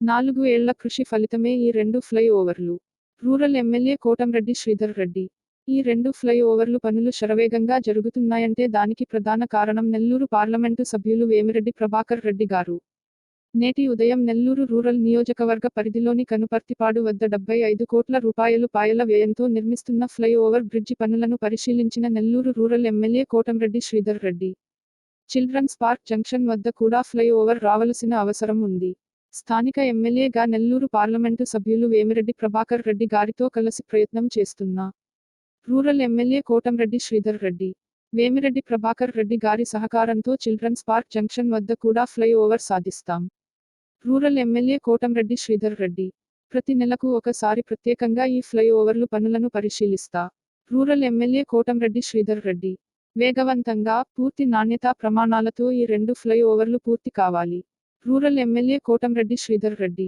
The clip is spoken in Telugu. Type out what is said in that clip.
నాలుగు ఏళ్ళ కృషి ఫలితమే ఈ రెండు ఫ్లైఓవర్లు. Rural MLA Kotamreddy Sridhar Reddy. ఈ రెండు ఫ్లైఓవర్లు పనులు శరవేగంగా జరుగుతున్నాయంటే దానికి ప్రధాన కారణం నెల్లూరు పార్లమెంటు సభ్యులు వేమిరెడ్డి ప్రభాకర్ రెడ్డి గారు. నేటి ఉదయం నెల్లూరు రూరల్ నియోజకవర్గ పరిధిలోని కనుపర్తిపాడు వద్ద డెబ్బై ఐదు కోట్ల రూపాయలు పాయల వ్యయంతో నిర్మిస్తున్న ఫ్లైఓవర్ బ్రిడ్జి పనులను పరిశీలించిన Nellore rural MLA Kotamreddy Sridhar Reddy. Children's park junction వద్ద కూడా ఫ్లైఓవర్ రావలసిన అవసరం ఉంది. స్థానిక ఎమ్మెల్యేగా నెల్లూరు పార్లమెంటు సభ్యులు వేమిరెడ్డి ప్రభాకర్ రెడ్డి గారితో కలిసి ప్రయత్నం చేస్తున్నా. రూరల్ ఎమ్మెల్యే కోటంరెడ్డి శ్రీధర్ రెడ్డి వేమిరెడ్డి ప్రభాకర్ రెడ్డి గారి సహకారంతో చిల్డ్రన్స్ పార్క్ జంక్షన్ వద్ద కూడా ఫ్లైఓవర్ సాధిస్తాం. రూరల్ ఎమ్మెల్యే కోటంరెడ్డి శ్రీధర్ రెడ్డి ప్రతి నెలకు ఒకసారి ప్రత్యేకంగా ఈ ఫ్లైఓవర్లు పనులను పరిశీలిస్తా. రూరల్ ఎమ్మెల్యే కోటంరెడ్డి శ్రీధర్ రెడ్డి వేగవంతంగా పూర్తి నాణ్యతా ప్రమాణాలతో ఈ రెండు ఫ్లైఓవర్లు పూర్తి కావాలి. Rural MLA Kotamreddy Sridhar Reddy